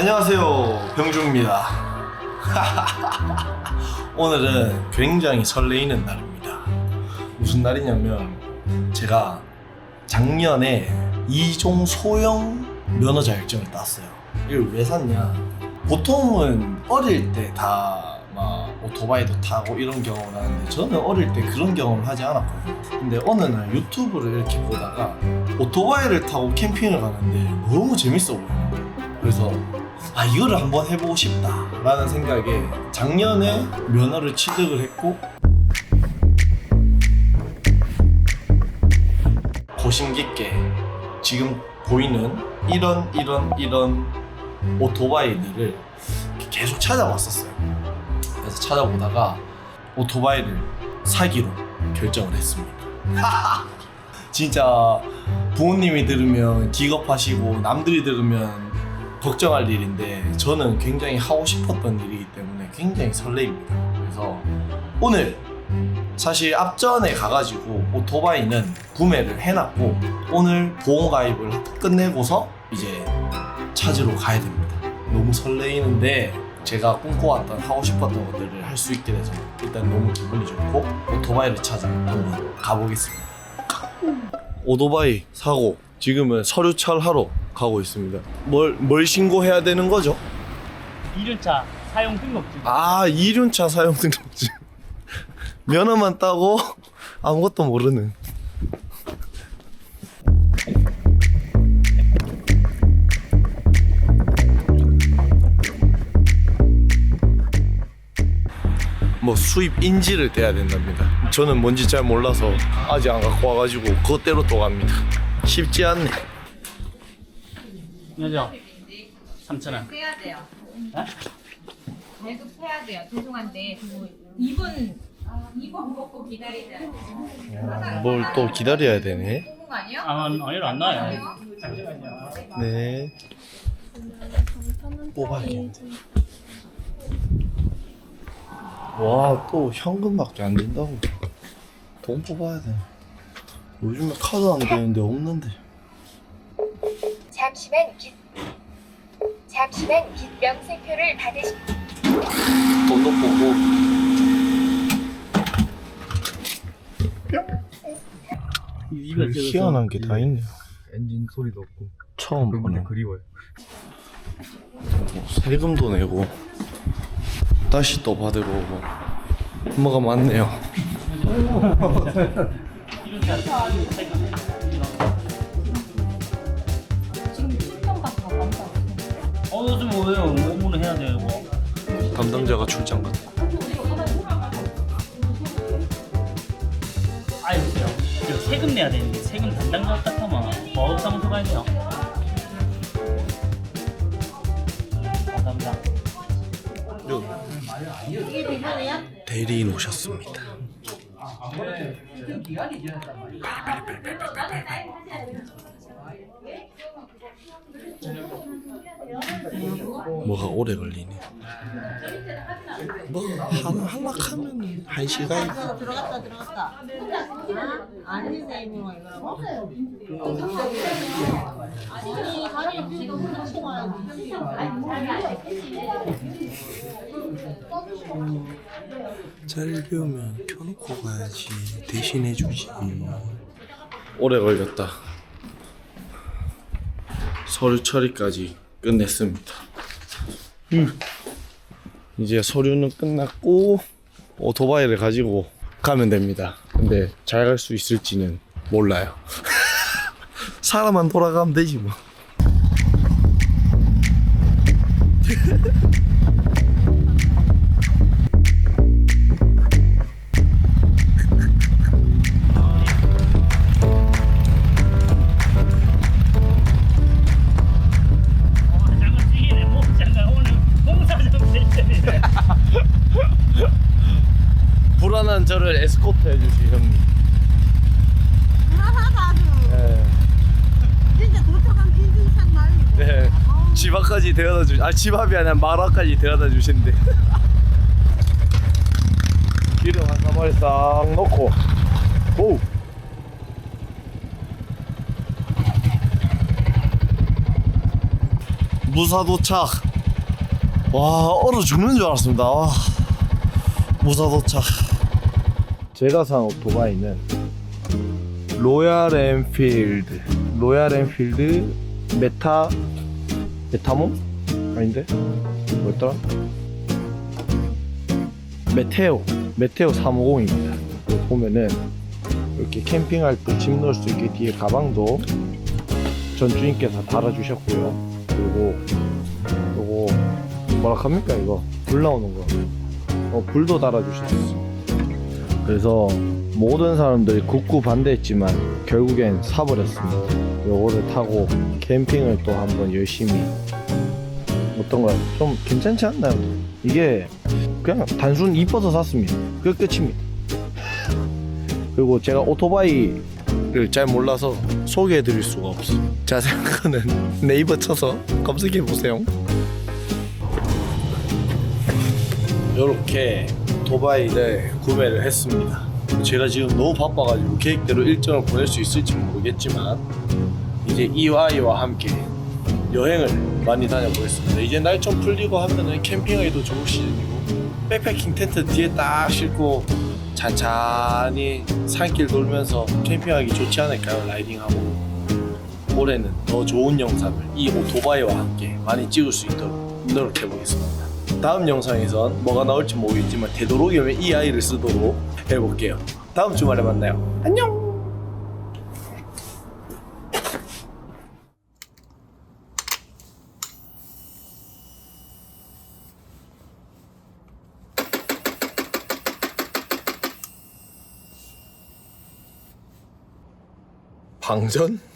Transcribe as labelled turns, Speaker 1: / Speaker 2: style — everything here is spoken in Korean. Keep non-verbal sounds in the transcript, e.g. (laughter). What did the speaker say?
Speaker 1: 안녕하세요 병주입니다. (laughs) 오늘은 굉장히 설레이는 날입니다. 무슨 날이냐면 제가 작년에 이종 소형 면허 자격증을 땄어요. 이걸 왜 샀냐? 보통은 어릴 때 다 막 오토바이도 타고 이런 경험을 하는데 저는 어릴 때 그런 경험을 하지 않았거든요. 근데 어느 날 유튜브를 이렇게 보다가 오토바이를 타고 캠핑을 가는데 너무 재밌어 거예요. 그래서 아 이거를 한번 해보고 싶다라는 생각에 작년에 면허를 취득을 했고 고심 깊게 지금 보이는 이런 이런 이런 오토바이들을 계속 찾아봤었어요. 그래서 찾아보다가 오토바이를 사기로 결정을 했습니다. (laughs) 진짜 부모님이 들으면 기겁하시고 남들이 들으면 걱정할 일인데 저는 굉장히 하고 싶었던 일이기 때문에 굉장히 설레입니다. 그래서 오늘 사실 앞전에 가가지고 오토바이는 구매를 해놨고 오늘 보험 가입을 끝내고서 이제 찾으러 가야 됩니다. 너무 설레이는데 제가 꿈꿔왔던 하고 싶었던 것들을 할 수 있게 돼서 일단 너무 기분이 좋고 오토바이를 찾아 한번 가보겠습니다. 오토바이 사고 지금은 서류 찰하러 가고 있습니다. 뭘, 뭘 신고해야 되는 거죠?
Speaker 2: 이륜차 사용 등록증.
Speaker 1: 아, 이륜차 사용 등록증. 면허만 따고 아무것도 모르는. 뭐 수입 인지를 떼야 된답니다. 저는 뭔지 잘 몰라서 아직 안 갖고 와가지고 그것대로 또 갑니다. 쉽지 않네.
Speaker 2: 그죠? 3천 원.
Speaker 3: 해야 돼요.
Speaker 2: 어?
Speaker 3: 배급 해야 돼요. 죄송한데 2분 2분 먹고 기다리자.
Speaker 1: 뭘 또 기다려야 되네.
Speaker 3: 아니에요?
Speaker 2: 아, 아니로 안 나와요.
Speaker 1: 네. 뽑아야겠네. 와, 또 현금밖에 안 된다고. 돈 뽑아야 돼. 요즘에 카드 안 되는데 없는데.
Speaker 4: 잠시만 기... 잠시만 기병세표를 받으시...
Speaker 1: 돈도 뽑고.
Speaker 2: 이거
Speaker 1: 희한한 게 다 있네.
Speaker 5: 엔진 소리도 없고
Speaker 1: 처음 보네.
Speaker 5: 그리워요.
Speaker 1: 세금도 내고 다시 또 받으러 오고 뭐가 많네요. (laughs)
Speaker 3: 지금 출장 가서 간다.
Speaker 2: 어, 요즘 뭐예요? 몸으로 해야 돼요, 뭐.
Speaker 1: 담당자가 출장 갔다.
Speaker 2: 아, 여보세요. 이거 세금 내야 되는데 세금 담당자 딱 하면 법사무소 가야 돼요. 아, 담당.
Speaker 1: 대리인 오셨습니다. 뭐가 오래 걸리네. 뭐 하나 할락하면 한 시간.
Speaker 6: 들어갔다 들어갔다. 아, 아닌데 이거 이거라고? 아니 다리 지금 같이 가야 지.
Speaker 1: 잘 배우면 켜놓고 가야지. 대신 해주지. 오래 걸렸다. 서류 처리까지 끝냈습니다. 음. 이제 서류는 끝났고 오토바이를 가지고 가면 됩니다. 근데 잘 갈 수 있을지는 몰라요. (laughs) 사람만 돌아가면 되지 뭐 불안한 저를 에스코트 해주시 형님
Speaker 6: 아주
Speaker 1: 네.
Speaker 6: 진짜 도착한 김준산 말이고.
Speaker 1: 네. 집 앞까지 데려다 주, 아, 집 앞이 아니라 말 앞까지 데려다 주신대. (laughs) 기름 한 사마리 싹 넣고, 오! 무사 도착. 와 얼어 죽는 줄 알았습니다. 와, 무사 도착. 제가 산 오토바이는 로얄 엔필드, 로얄 엔필드 메타 메타모 아닌데 뭐였더라? 메테오 메테오 350입니다. 보면은 이렇게 캠핑할 때 짐 넣을 수 있게 뒤에 가방도 전주인께서 달아주셨고요. 그리고 요거 뭐라 합니까 이거 불 나오는 거. 어 불도 달아주셨어요. 그래서 모든 사람들이 극구 반대했지만 결국엔 사버렸습니다. 요거를 타고 캠핑을 또 한번 열심히 어떤가요? 좀 괜찮지 않나요? 이게 그냥 단순 이뻐서 샀습니다. 그 끝입니다. (laughs) 그리고 제가 오토바이를 잘 몰라서 소개해 드릴 수가 없어. 자세한 거는 (laughs) 네이버 쳐서 검색해 보세요. 이렇게 오토바이를 구매를 했습니다. 제가 지금 너무 바빠가지고 계획대로 일정을 보낼 수 있을지 모르겠지만 이제 이와이와 함께 여행을 많이 다녀보겠습니다. 이제 날 좀 풀리고 하면은 캠핑하기도 좋을 시즌이고 백패킹 텐트 뒤에 딱 싣고 잔잔히 산길 돌면서 캠핑하기 좋지 않을까요? 라이딩하고 올해는 더 좋은 영상을 이 오토바이와 함께 많이 찍을 수 있도록 노력해 보겠습니다. 다음 영상에선 뭐가 나올지 모르겠지만 되도록이면 이 아이를 쓰도록 해볼게요. 다음 주말에 만나요. 안녕! 방전?